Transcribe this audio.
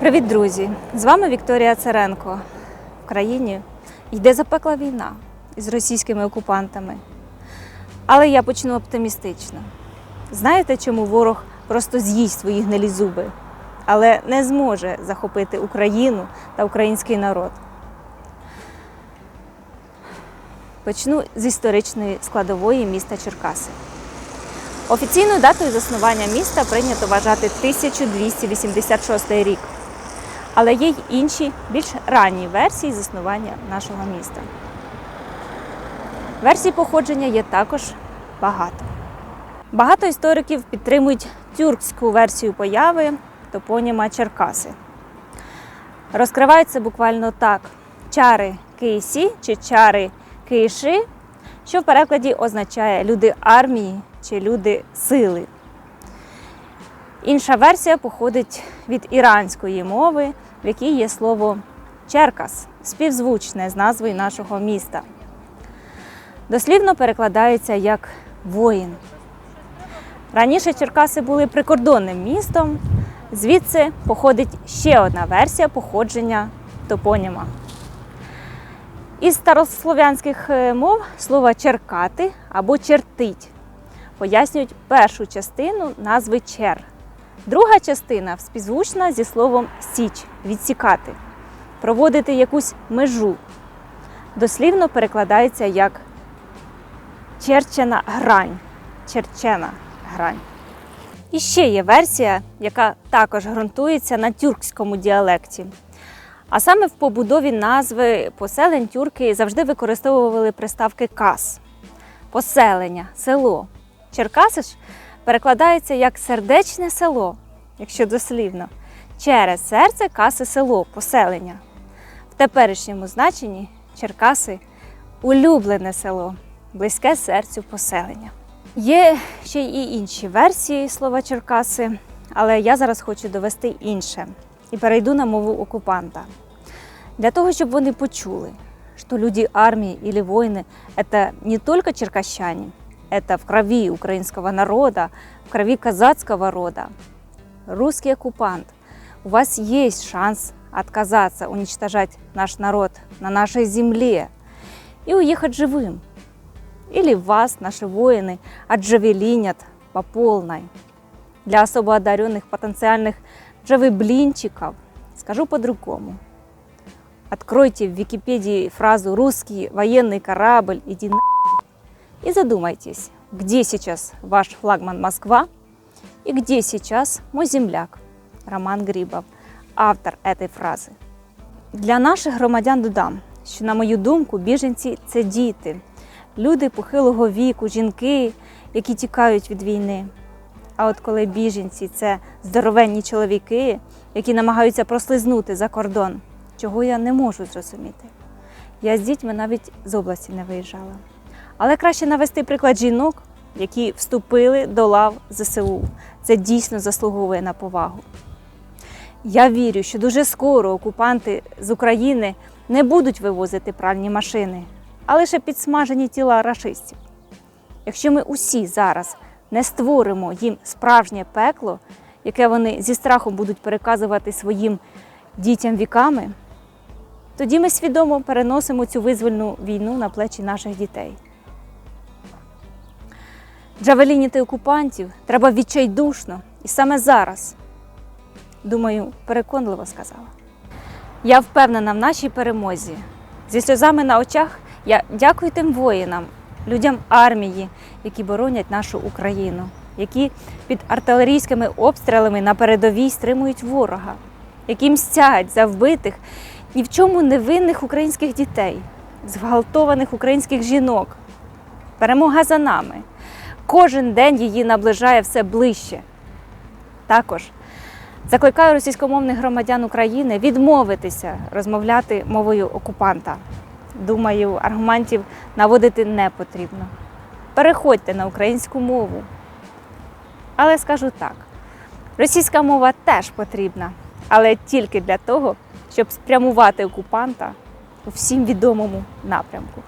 Привіт, друзі! З вами Вікторія Царенко. В країні йде запекла війна із російськими окупантами. Але я почну оптимістично. Знаєте, чому ворог просто з'їсть свої гнилі зуби, але не зможе захопити Україну та український народ? Почну з історичної складової міста Черкаси. Офіційною датою заснування міста прийнято вважати 1286 рік. Але є й інші, більш ранні версії заснування нашого міста. Версій походження є також багато. Багато істориків підтримують тюркську версію появи топоніма Черкаси. Розкривається буквально так: чари кисі чи чари киши, що в перекладі означає люди армії чи люди сили. Інша версія походить від іранської мови, в якій є слово Черкас, співзвучне з назвою нашого міста. Дослівно перекладається як воїн. Раніше Черкаси були прикордонним містом, звідси походить ще одна версія походження топоніма. Із старослов'янських е, мов слово черкати або чертить пояснюють першу частину назви чер. Друга частина співзвучна зі словом січ відсікати, проводити якусь межу. Дослівно перекладається як черчена грань. Черчена грань. І ще є версія, яка також ґрунтується на тюркському діалекті. А саме в побудові назви поселень тюрки завжди використовували приставки кас. Поселення, село. Черкаси ж перекладається як сердечне село, якщо дослівно. Через серце каси село, поселення. В теперішньому значенні Черкаси улюблене село, близьке серцю поселення. Є ще й інші версії слова Черкаси, але я зараз хочу довести інше і перейду на мову окупанта. Для того, щоб вони почули, що люди армии или воины – это не только черкащане, это в крови украинского народа, в крови казацкого рода. Русский оккупант, у вас есть шанс отказаться уничтожать наш народ на нашей земле и уехать живым. Или вас, наши воины, отжавелинят по полной. Для особо одаренных потенциальных джавеблинчиков скажу по-другому. Откройте в Википедии фразу «русский военный корабль, иди на...» и задумайтесь, где сейчас ваш флагман Москва и где сейчас мой земляк Роман Грибов, автор этой фрази. Для наших громадян додам, що, на мою думку, біженці це діти, люди похилого віку, жінки, які тікають від війни. А от коли біженці це здоровенні чоловіки, які намагаються прослизнути за кордон, чого я не можу зрозуміти. Я з дітьми навіть з області не виїжджала. Але краще навести приклад жінок, які вступили до лав ЗСУ. Це дійсно заслуговує на повагу. Я вірю, що дуже скоро окупанти з України не будуть вивозити пральні машини, а лише підсмажені тіла рашистів. Якщо ми усі зараз не створимо їм справжнє пекло, яке вони зі страхом будуть переказувати своїм дітям віками, тоді ми свідомо переносимо цю визвольну війну на плечі наших дітей. Джавелініти окупантів треба відчайдушно і саме зараз. Думаю, переконливо сказала. Я впевнена в нашій перемозі. Зі сльозами на очах я дякую тим воїнам, людям армії, які боронять нашу Україну, які під артилерійськими обстрілами на передовій стримують ворога, які мстять за вбитих ні в чому невинних українських дітей, зґвалтованих українських жінок. Перемога за нами. Кожен день її наближає все ближче. Також закликаю російськомовних громадян України відмовитися розмовляти мовою окупанта. Думаю, аргументів наводити не потрібно. Переходьте на українську мову. Але скажу так: російська мова теж потрібна, але тільки для того, щоб спрямувати окупанта у всім відомому напрямку.